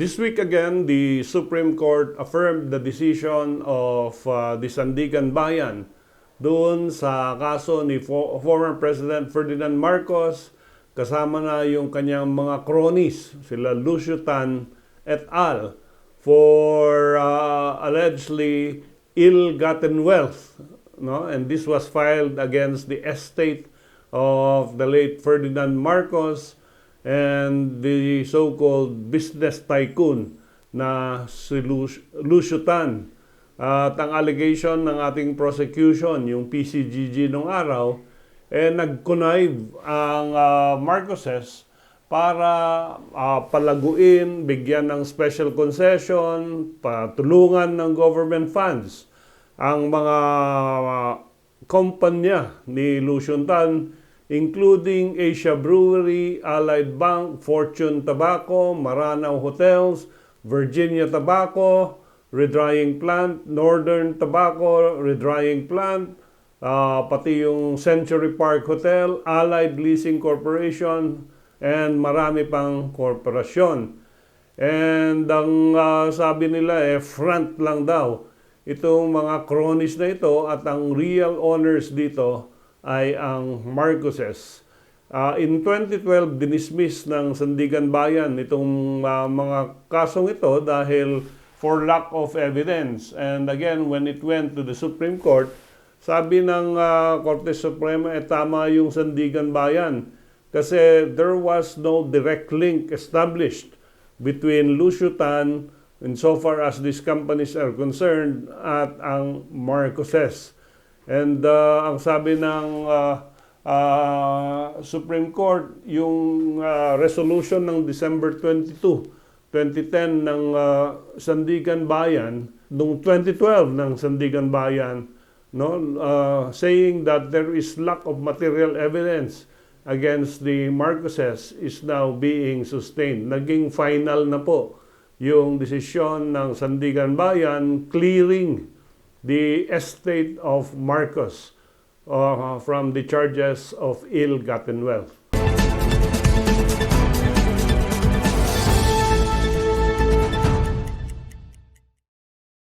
This week again, the Supreme Court affirmed the decision of uh, the Sandigan Bayan doon sa kaso ni fo- former President Ferdinand Marcos kasama na yung kanyang mga cronies, sila Lucio Tan et al. for uh, allegedly ill-gotten wealth. No? And this was filed against the estate of the late Ferdinand Marcos and the so-called business tycoon na si Lu- Lucio Tan. At ang allegation ng ating prosecution, yung PCGG nung araw, eh nag-connive ang ah, Marcoses para ah, palaguin, bigyan ng special concession, patulungan ng government funds ang mga ah, kumpanya ni Lucian Tan, including Asia Brewery, Allied Bank, Fortune Tobacco, Maranao Hotels, Virginia Tobacco, Redrying Plant, Northern Tobacco, Redrying Plant, ah, pati yung Century Park Hotel, Allied Leasing Corporation, and marami pang korporasyon. And ang ah, sabi nila eh, front lang daw itong mga cronies na ito at ang real owners dito ay ang Marcoses. Ah, in 2012, dinismiss ng Sandigan Bayan itong ah, mga kasong ito dahil for lack of evidence. And again, when it went to the Supreme Court, sabi ng Korte Suprema, eh tama yung Sandigan Bayan kasi there was no direct link established between Lucio Tan insofar as these companies are concerned at ang Marcoses. And uh, ang sabi ng uh, uh, Supreme Court, yung uh, resolution ng December 22, 2010 ng uh, Sandigan Bayan, noong 2012 ng Sandigan Bayan, no, uh, saying that there is lack of material evidence against the Marcoses is now being sustained. Naging final na po yung desisyon ng Sandigan Bayan clearing the estate of Marcos uh, from the charges of ill-gotten wealth.